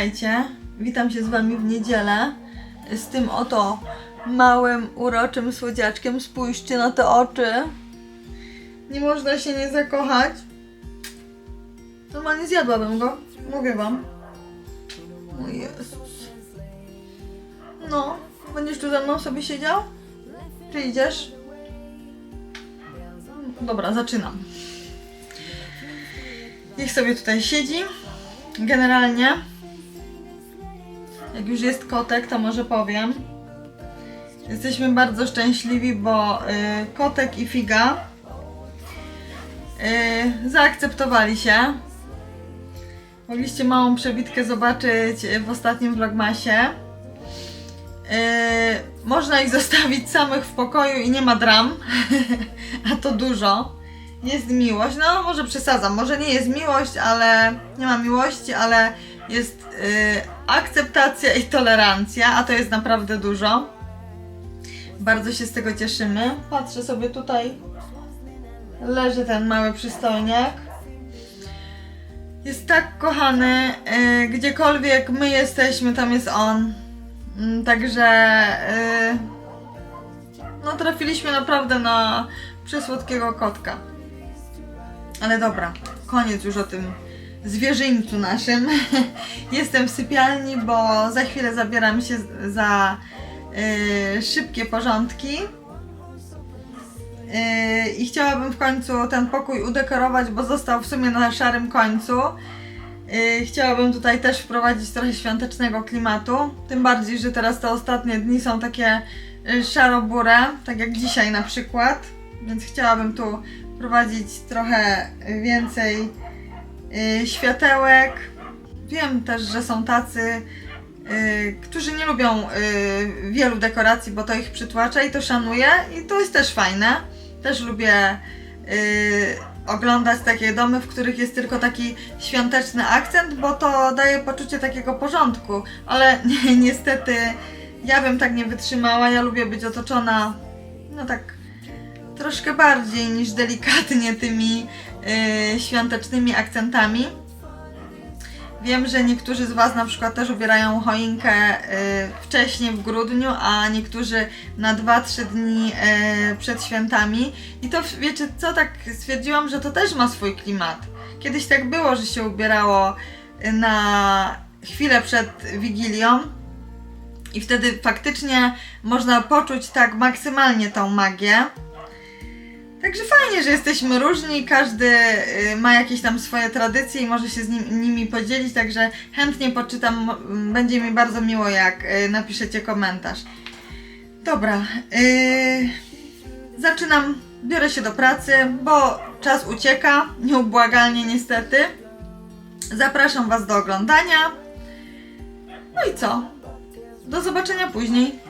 witajcie. Witam się z Wami w niedzielę z tym oto małym, uroczym słodziaczkiem. Spójrzcie na te oczy. Nie można się nie zakochać. Normalnie zjadłabym go, mówię Wam. O Jezus. No, będziesz tu ze mną sobie siedział? Czy idziesz? Dobra, zaczynam. Niech sobie tutaj siedzi. Generalnie, jak już jest kotek, to może powiem. Jesteśmy bardzo szczęśliwi, bo y, kotek i figa y, zaakceptowali się. Mogliście małą przebitkę zobaczyć w ostatnim vlogmasie. Y, można ich zostawić samych w pokoju i nie ma dram, a to dużo. Jest miłość, no może przesadzam, może nie jest miłość, ale nie ma miłości, ale jest y, akceptacja i tolerancja, a to jest naprawdę dużo. Bardzo się z tego cieszymy. Patrzę sobie tutaj, leży ten mały przystojniak. Jest tak kochany, y, gdziekolwiek my jesteśmy, tam jest on. Mm, Także y, no trafiliśmy naprawdę na przysłodkiego kotka. Ale dobra, koniec już o tym zwierzyńcu naszym. Jestem w sypialni, bo za chwilę zabieram się za y, szybkie porządki. Y, I chciałabym w końcu ten pokój udekorować, bo został w sumie na szarym końcu. Y, Chciałabym tutaj też wprowadzić trochę świątecznego klimatu. Tym bardziej, że teraz te ostatnie dni są takie y, szaro-bure, tak jak dzisiaj na przykład. Więc chciałabym tu wprowadzić trochę więcej y, światełek. Wiem też, że są tacy, y, którzy nie lubią y, wielu dekoracji, bo to ich przytłacza i to szanuję i to jest też fajne. Też lubię oglądać takie domy, w których jest tylko taki świąteczny akcent, bo to daje poczucie takiego porządku, ale ni- niestety ja bym tak nie wytrzymała. Ja lubię być otoczona, no tak troszkę bardziej niż delikatnie tymi y, świątecznymi akcentami. Wiem, że niektórzy z Was na przykład też ubierają choinkę y, wcześniej w grudniu, a niektórzy na 2-3 dni y, przed świętami. I to wiecie co, tak stwierdziłam, że to też ma swój klimat. Kiedyś tak było, że się ubierało na chwilę przed Wigilią. I wtedy faktycznie można poczuć tak maksymalnie tą magię. Także fajnie, że jesteśmy różni, każdy y, ma jakieś tam swoje tradycje i może się z nim, nimi podzielić, także chętnie poczytam, będzie mi bardzo miło jak y, napiszecie komentarz. Dobra, y, zaczynam, biorę się do pracy, bo czas ucieka, nieubłagalnie niestety. Zapraszam Was do oglądania. No i co? Do zobaczenia później.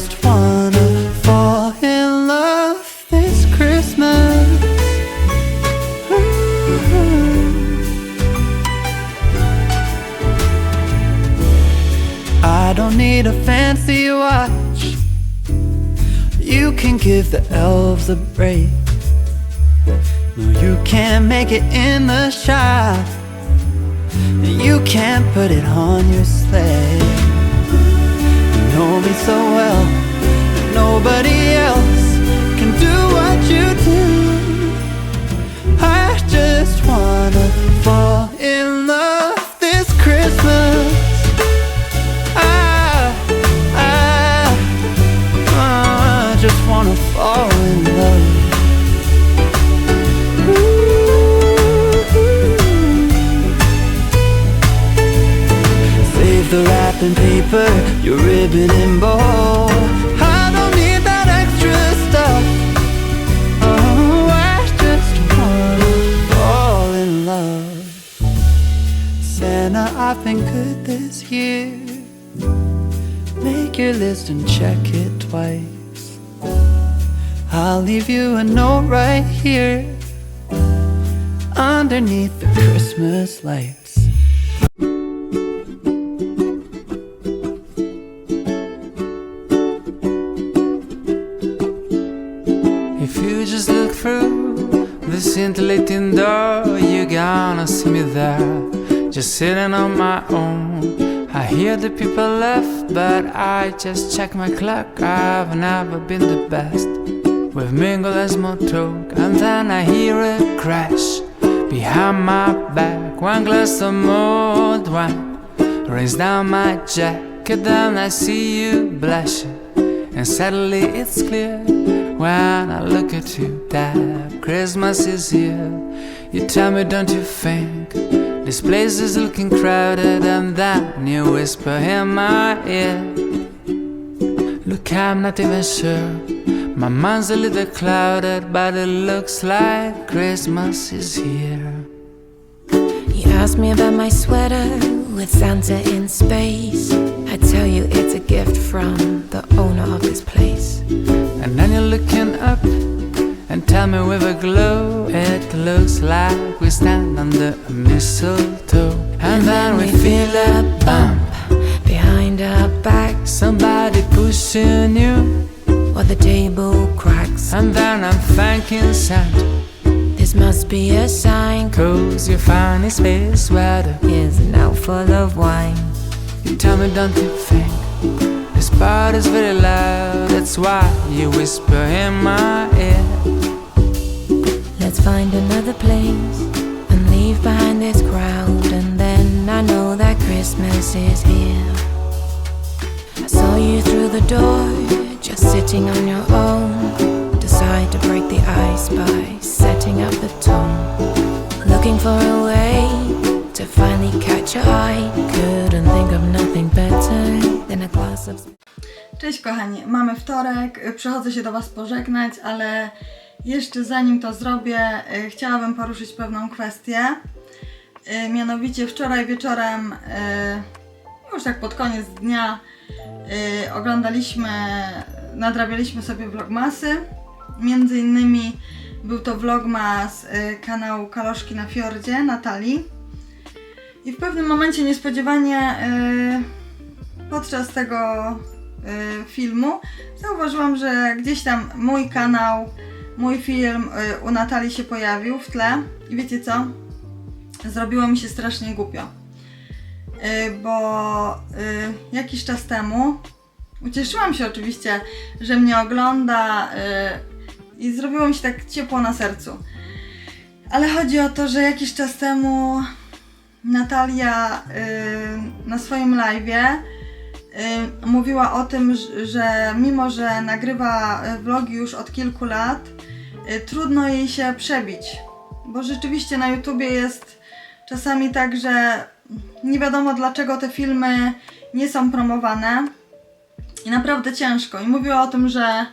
don't need a fancy watch. You can give the elves a break. No, you can't make it in the shop. You can't put it on your sleigh. You know me so well. Nobody else can do what you do. I just wanna fall in Santa, I've been good this year. Make your list and check it twice. I'll leave you a note right here underneath the Christmas lights. If you just look through the scintillating door, you're gonna see me there, just sitting on my own. I hear the people laugh, but I just check my clock. I've never been the best. We've mingled as more talk, and then I hear a crash behind my back. One glass of mulled wine rains down my jacket, then I see you blushing. And suddenly it's clear when I look at you that Christmas is here. You tell me, don't you think this place is looking crowded? And then you whisper in my ear, Look, I'm not even sure. My mind's a little clouded, but it looks like Christmas is here. You asked me about my sweater with Santa in space. I tell you it's a gift from the owner of this place. And then you're looking up and tell me with a glow It looks like we stand under a mistletoe And then we feel a bump behind our back. Somebody pushing you or the table cracks. And then I'm thanking Santa This must be a sign. Cause your funny space sweater Is now full of wine. You tell me don't you think This part is very loud That's why you whisper in my ear Let's find another place and leave behind this crowd. And then I know that Christmas is here. I saw you through the door, just sitting on your own. Decide to break the ice by setting up the tone. Looking for a way to finally catch your eye. Couldn't think of nothing better than a glass of. Cześć kochani, mamy wtorek, przychodzę się do Was pożegnać, ale jeszcze zanim to zrobię, y, chciałabym poruszyć pewną kwestię. Y, Mianowicie wczoraj wieczorem, y, już tak pod koniec dnia, oglądaliśmy, nadrabialiśmy sobie vlogmasy. Między innymi był to vlogmas kanału Kaloszki na Fiordzie, Natalii. I w pewnym momencie niespodziewanie podczas tego filmu zauważyłam, że gdzieś tam mój kanał, mój film y, u Natalii się pojawił w tle i wiecie co? Zrobiło mi się strasznie głupio. Y, bo y, jakiś czas temu ucieszyłam się oczywiście, że mnie ogląda i zrobiło mi się tak ciepło na sercu. Ale chodzi o to, że jakiś czas temu Natalia na swoim live'ie y, mówiła o tym, że mimo, że nagrywa y, vlogi już od kilku lat, y, trudno jej się przebić bo rzeczywiście na YouTubie jest czasami tak, że nie wiadomo dlaczego te filmy nie są promowane i naprawdę ciężko. I mówiła o tym, że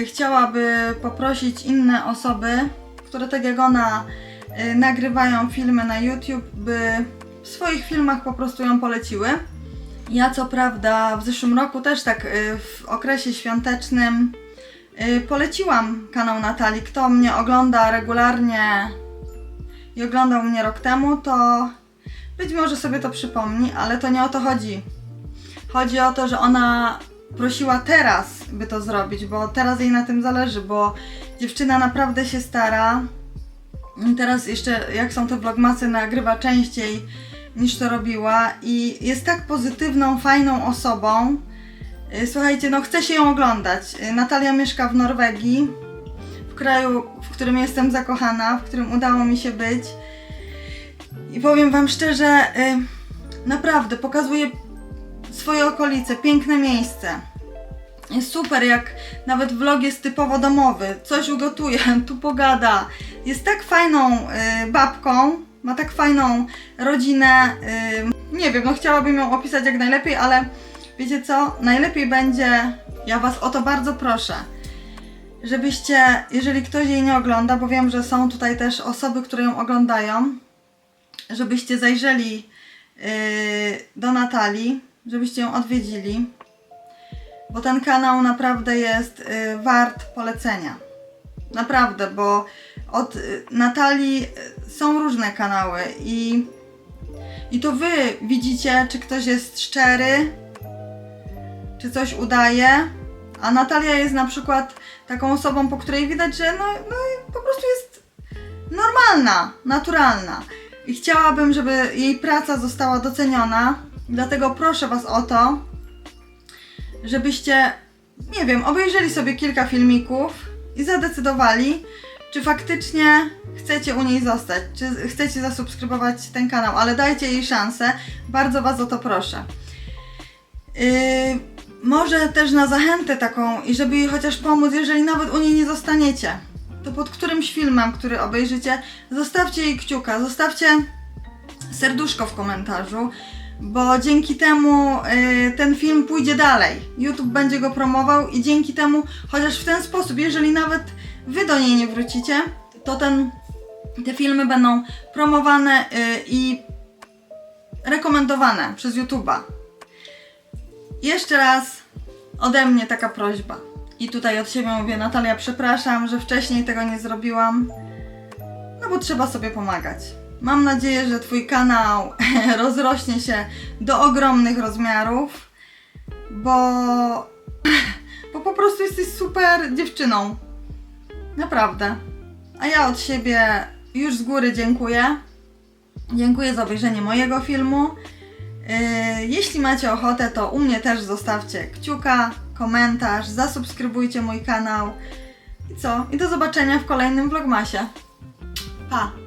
y, chciałaby poprosić inne osoby, które tak jak ona nagrywają filmy na YouTube, by w swoich filmach po prostu ją poleciły. Ja co prawda w zeszłym roku też tak y, w okresie świątecznym y, poleciłam kanał Natalii. Kto mnie ogląda regularnie i oglądał mnie rok temu, to być może sobie to przypomni, ale to nie o to chodzi. Chodzi o to, że ona prosiła teraz, by to zrobić, bo teraz jej na tym zależy, bo dziewczyna naprawdę się stara. Teraz jeszcze, jak są te vlogmasy, nagrywa częściej niż to robiła i jest tak pozytywną, fajną osobą. Y, Słuchajcie, no chce się ją oglądać. Y, Natalia mieszka w Norwegii, w kraju, w którym jestem zakochana, w którym udało mi się być. I powiem Wam szczerze, y, naprawdę pokazuje swoje okolice, piękne miejsce. Jest super, jak nawet vlog jest typowo domowy, coś ugotuje, tu pogada. Jest tak fajną babką, ma tak fajną rodzinę. Y, nie wiem, no chciałabym ją opisać jak najlepiej, ale wiecie co? Najlepiej będzie, ja Was o to bardzo proszę, żebyście, jeżeli ktoś jej nie ogląda, bo wiem, że są tutaj też osoby, które ją oglądają, żebyście zajrzeli yy, do Natalii, żebyście ją odwiedzili, bo ten kanał naprawdę jest yy, wart polecenia. Naprawdę, bo od yy, Natalii yy, są różne kanały i, i to wy widzicie, czy ktoś jest szczery, czy coś udaje, a Natalia jest na przykład taką osobą, po której widać, że no, no po prostu jest normalna, naturalna. I chciałabym, żeby jej praca została doceniona, dlatego proszę Was o to, żebyście, nie wiem, obejrzeli sobie kilka filmików i zadecydowali, czy faktycznie chcecie u niej zostać, czy chcecie zasubskrybować ten kanał, ale dajcie jej szansę, bardzo Was o to proszę. Yy, może też na zachętę taką i żeby jej chociaż pomóc, jeżeli nawet u niej nie zostaniecie, to pod którymś filmem, który obejrzycie, zostawcie jej kciuka, zostawcie serduszko w komentarzu, bo dzięki temu y, ten film pójdzie dalej. YouTube będzie go promował i dzięki temu, chociaż w ten sposób, jeżeli nawet wy do niej nie wrócicie, to ten, te filmy będą promowane y, i rekomendowane przez YouTube'a. Jeszcze raz ode mnie taka prośba. I tutaj od siebie mówię, Natalia, przepraszam, że wcześniej tego nie zrobiłam. No bo trzeba sobie pomagać. Mam nadzieję, że Twój kanał rozrośnie się do ogromnych rozmiarów, bo, bo po prostu jesteś super dziewczyną. Naprawdę. A ja od siebie już z góry dziękuję. Dziękuję za obejrzenie mojego filmu. Yy, Jeśli macie ochotę, to u mnie też zostawcie kciuka, komentarz, zasubskrybujcie mój kanał. I co? I do zobaczenia w kolejnym vlogmasie. Pa!